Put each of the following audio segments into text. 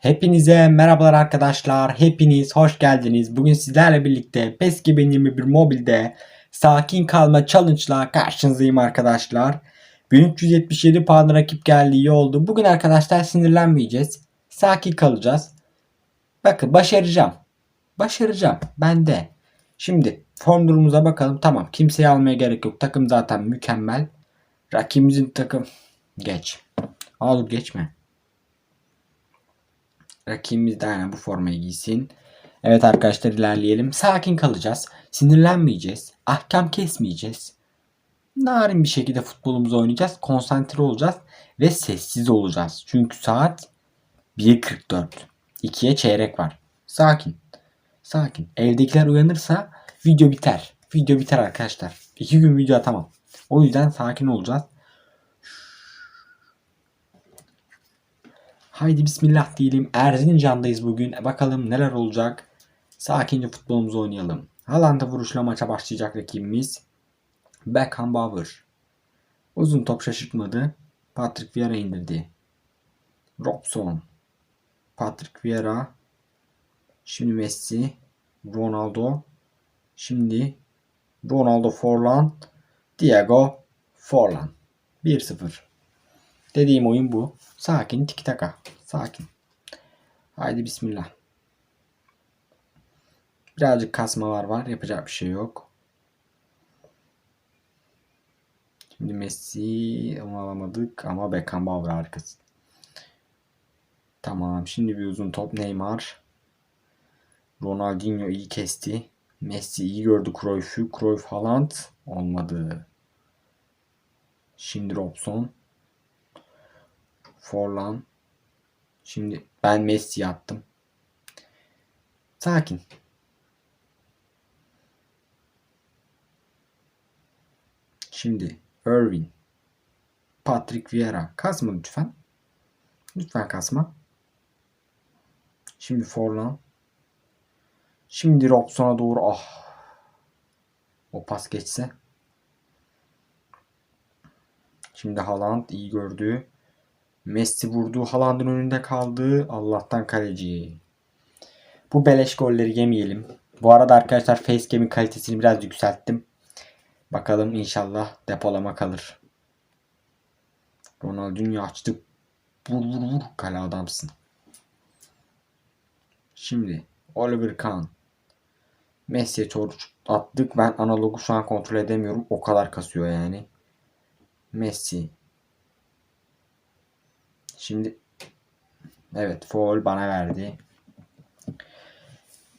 Hepinize merhabalar arkadaşlar. Hepiniz hoş geldiniz. Bugün sizlerle birlikte PES 2021 mobilde sakin kalma challenge'la karşınızdayım arkadaşlar. 1377 puan rakip geldi iyi oldu. Bugün arkadaşlar sinirlenmeyeceğiz. Sakin kalacağız. Bakın başaracağım. Başaracağım. Ben de. Şimdi form durumumuza bakalım. Tamam kimseyi almaya gerek yok. Takım zaten mükemmel. Rakibimizin takım. Geç. Dur geçme. Rakibimiz de aynen bu formayı giysin. Evet arkadaşlar ilerleyelim. Sakin kalacağız. Sinirlenmeyeceğiz. Ahkam kesmeyeceğiz. Narin bir şekilde futbolumuzu oynayacağız. Konsantre olacağız. Ve sessiz olacağız. Çünkü saat 1.44. 2'ye çeyrek var. Sakin. Sakin. Evdekiler uyanırsa video biter. Video biter arkadaşlar. 2 gün video atamam. O yüzden sakin olacağız. Haydi bismillah diyelim. Erzincan'dayız bugün. E bakalım neler olacak. Sakince futbolumuzu oynayalım. Haaland'a vuruşla maça başlayacak rakibimiz. Beckham Bauer. Uzun top şaşırtmadı. Patrick Vieira indirdi. Robson. Patrick Vieira. Şimdi Messi. Ronaldo. Şimdi Ronaldo Forlan. Diego Forlan. 1-0. Dediğim oyun bu. Sakin tiki taka. Sakin. Haydi bismillah. Birazcık kasmalar var. Yapacak bir şey yok. Şimdi Messi alamadık ama Beckenbauer harikası. Tamam. Şimdi bir uzun top Neymar. Ronaldinho iyi kesti. Messi iyi gördü Cruyff'u. Cruyff Haaland olmadı. Şimdi Robson. Forlan. Şimdi ben Messi attım. Sakin. Şimdi Irvin. Patrick Vieira. Kasma lütfen. Lütfen kasma. Şimdi Forlan. Şimdi Robson'a doğru. Ah. O pas geçse. Şimdi Haaland iyi gördü. Messi vurdu. Haaland'ın önünde kaldı. Allah'tan kaleci. Bu beleş golleri yemeyelim. Bu arada arkadaşlar facecam'in kalitesini biraz yükselttim. Bakalım inşallah depolama kalır. Ronaldinho açtı. Vur vur vur. Kale adamsın. Şimdi Oliver Kahn. Messi'ye doğru attık. Ben analogu şu an kontrol edemiyorum. O kadar kasıyor yani. Messi. Şimdi evet foul bana verdi.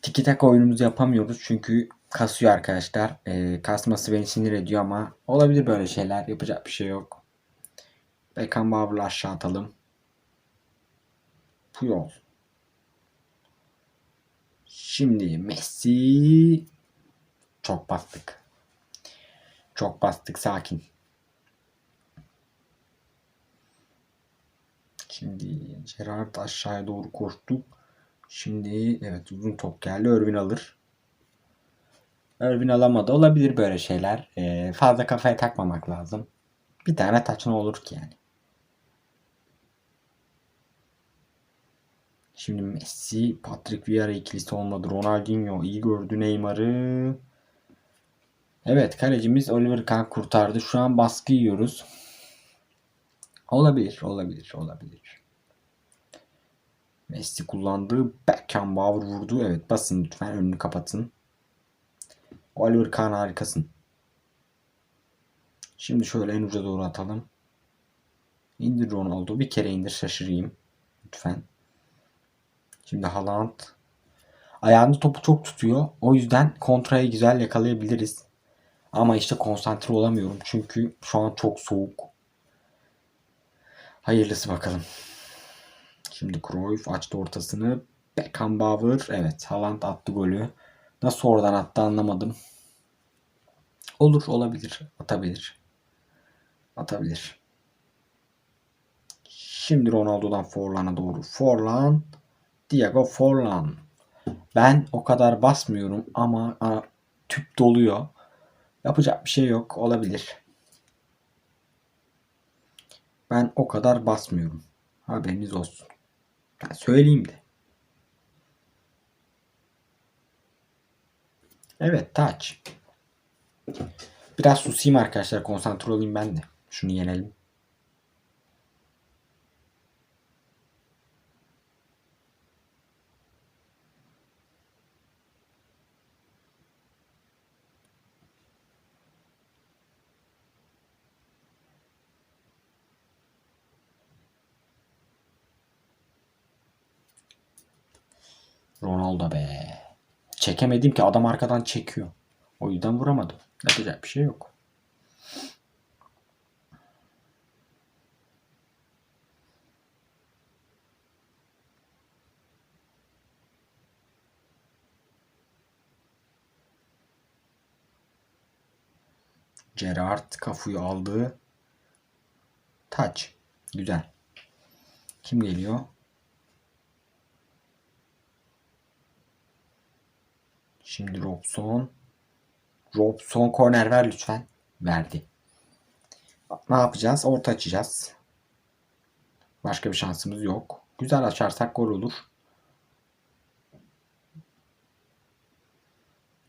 Tiki taka oyunumuzu yapamıyoruz çünkü kasıyor arkadaşlar. Ee, kasması beni sinir ediyor ama olabilir böyle şeyler. Yapacak bir şey yok. Beckenbauer'la aşağı atalım. Puyol. Şimdi Messi çok bastık. Çok bastık sakin. Şimdi Gerard aşağıya doğru koştuk. Şimdi evet uzun top geldi. Irvin alır. Irvin alamadı. Olabilir böyle şeyler. Ee, fazla kafaya takmamak lazım. Bir tane taç ne olur ki yani. Şimdi Messi, Patrick Vieira ikilisi olmadı. Ronaldinho iyi gördü Neymar'ı. Evet kalecimiz Oliver Kahn kurtardı. Şu an baskı yiyoruz. Olabilir, olabilir, olabilir. Messi kullandı. Beckenbauer vurdu. Evet basın lütfen önünü kapatın. Oliver Kahn harikasın. Şimdi şöyle en uca doğru atalım. İndir Ronaldo. Bir kere indir şaşırayım. Lütfen. Şimdi Haaland. Ayağında topu çok tutuyor. O yüzden kontrayı güzel yakalayabiliriz. Ama işte konsantre olamıyorum. Çünkü şu an çok soğuk. Hayırlısı bakalım. Şimdi Cruyff açtı ortasını. Beckenbauer. Evet Haaland attı golü. Nasıl oradan attı anlamadım. Olur olabilir. Atabilir. Atabilir. Şimdi Ronaldo'dan Forlan'a doğru. Forlan. Diego Forlan. Ben o kadar basmıyorum ama a, tüp doluyor. Yapacak bir şey yok. Olabilir. Ben o kadar basmıyorum. Haberiniz olsun. Ben söyleyeyim de. Evet taç. Biraz susayım arkadaşlar. Konsantre olayım ben de. Şunu yenelim. Ronaldo be. Çekemedim ki adam arkadan çekiyor. O yüzden vuramadım. Yapacak bir şey yok. Gerard Kafu'yu aldı. Taç. Güzel. Kim geliyor? Şimdi Robson. Robson korner ver lütfen. Verdi. Ne yapacağız? Orta açacağız. Başka bir şansımız yok. Güzel açarsak gol olur.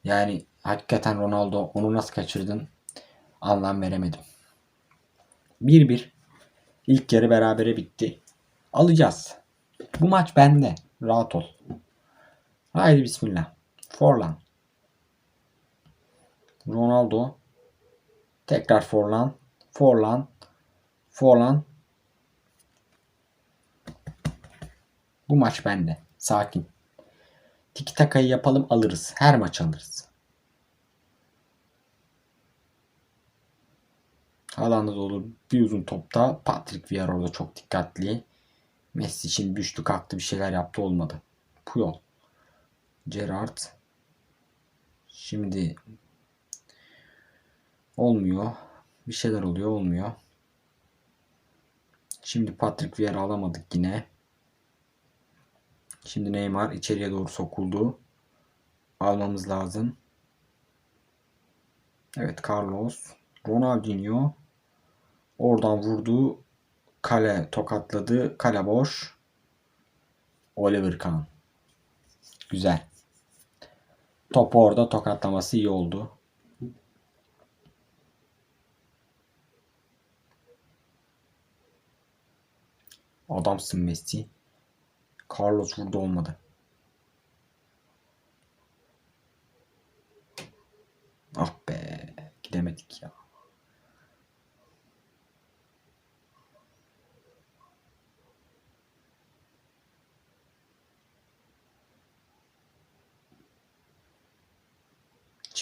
Yani hakikaten Ronaldo onu nasıl kaçırdın anlam veremedim. 1-1. İlk yarı berabere bitti. Alacağız. Bu maç bende. Rahat ol. Haydi bismillah. Forlan. Ronaldo. Tekrar Forlan. Forlan. Forlan. Bu maç bende. Sakin. Tiki takayı yapalım alırız. Her maç alırız. Alanda dolu bir uzun topta Patrick Vieira orada çok dikkatli. Messi için düştü kalktı bir şeyler yaptı olmadı. Puyol. Gerrard. Şimdi olmuyor. Bir şeyler oluyor olmuyor. Şimdi Patrick Vieira alamadık yine. Şimdi Neymar içeriye doğru sokuldu. Almamız lazım. Evet Carlos. Ronaldinho. Oradan vurdu. Kale tokatladı. Kale boş. Oliver Kahn. Güzel. Topu orada tokatlaması iyi oldu. Adamsın Messi. Carlos vurdu olmadı. Ah be. Gidemedik ya.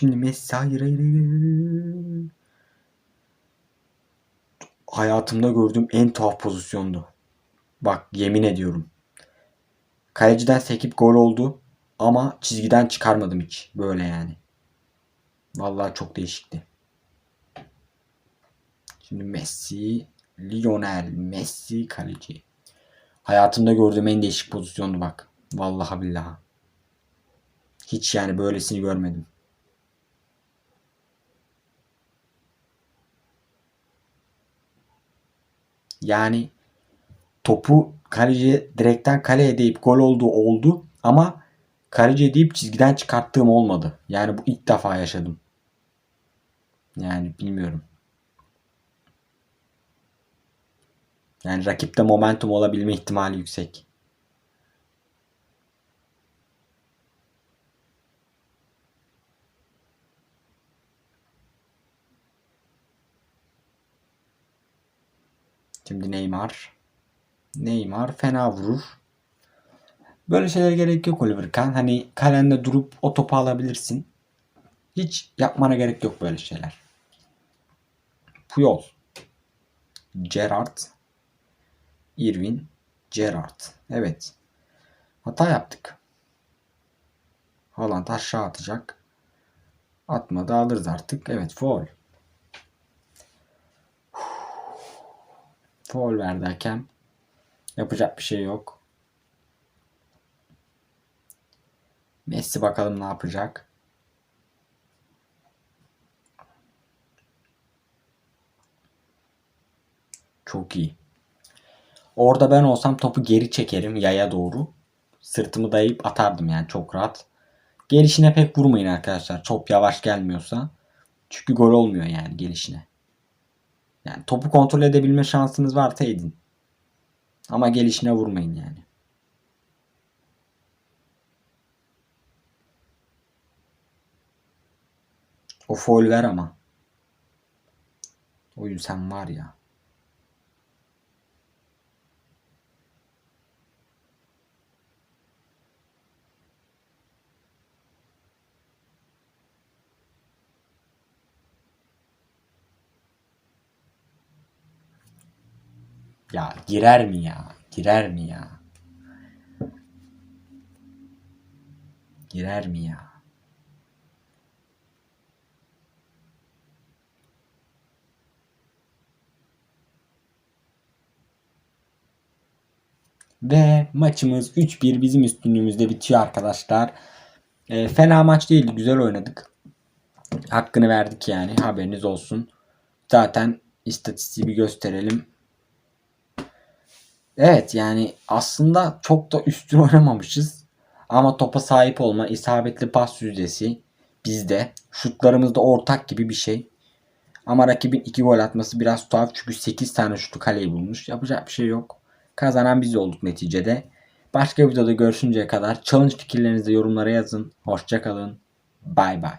Şimdi Messi hayır hayır hayır. Hayatımda gördüğüm en tuhaf pozisyondu. Bak yemin ediyorum. Kaleciden sekip gol oldu ama çizgiden çıkarmadım hiç. Böyle yani. Vallahi çok değişikti. Şimdi Messi, Lionel Messi kaleci. Hayatımda gördüğüm en değişik pozisyondu bak. Vallahi billahi. Hiç yani böylesini görmedim. Yani topu kaleci direkten kaleye deyip gol oldu oldu ama kaleci deyip çizgiden çıkarttığım olmadı. Yani bu ilk defa yaşadım. Yani bilmiyorum. Yani rakipte momentum olabilme ihtimali yüksek. Şimdi Neymar. Neymar fena vurur. Böyle şeylere gerek yok Oliver Kahn. Hani kalende durup o topu alabilirsin. Hiç yapmana gerek yok böyle şeyler. Puyol. Gerrard. Irvin. Gerrard. Evet. Hata yaptık. Haaland aşağı atacak. Atmadı alırız artık. Evet foul. Foul verdi hakem. Yapacak bir şey yok. Messi bakalım ne yapacak. Çok iyi. Orada ben olsam topu geri çekerim yaya doğru. Sırtımı dayayıp atardım yani çok rahat. Gelişine pek vurmayın arkadaşlar. Çok yavaş gelmiyorsa. Çünkü gol olmuyor yani gelişine. Yani topu kontrol edebilme şansınız varsa edin. Ama gelişine vurmayın yani. O foul ver ama. Oyun sen var ya. Ya girer mi ya? Girer mi ya? Girer mi ya? Ve maçımız 3-1 bizim üstünlüğümüzde bitiyor arkadaşlar. E, fena maç değildi. Güzel oynadık. Hakkını verdik yani. Haberiniz olsun. Zaten istatistiği bir gösterelim. Evet yani aslında çok da üstün oynamamışız. Ama topa sahip olma, isabetli pas yüzdesi bizde. Şutlarımız da ortak gibi bir şey. Ama rakibin 2 gol atması biraz tuhaf çünkü 8 tane şutu kaleyi bulmuş. Yapacak bir şey yok. Kazanan biz olduk neticede. Başka videoda görüşünceye kadar challenge fikirlerinizi yorumlara yazın. Hoşçakalın. Bay bay.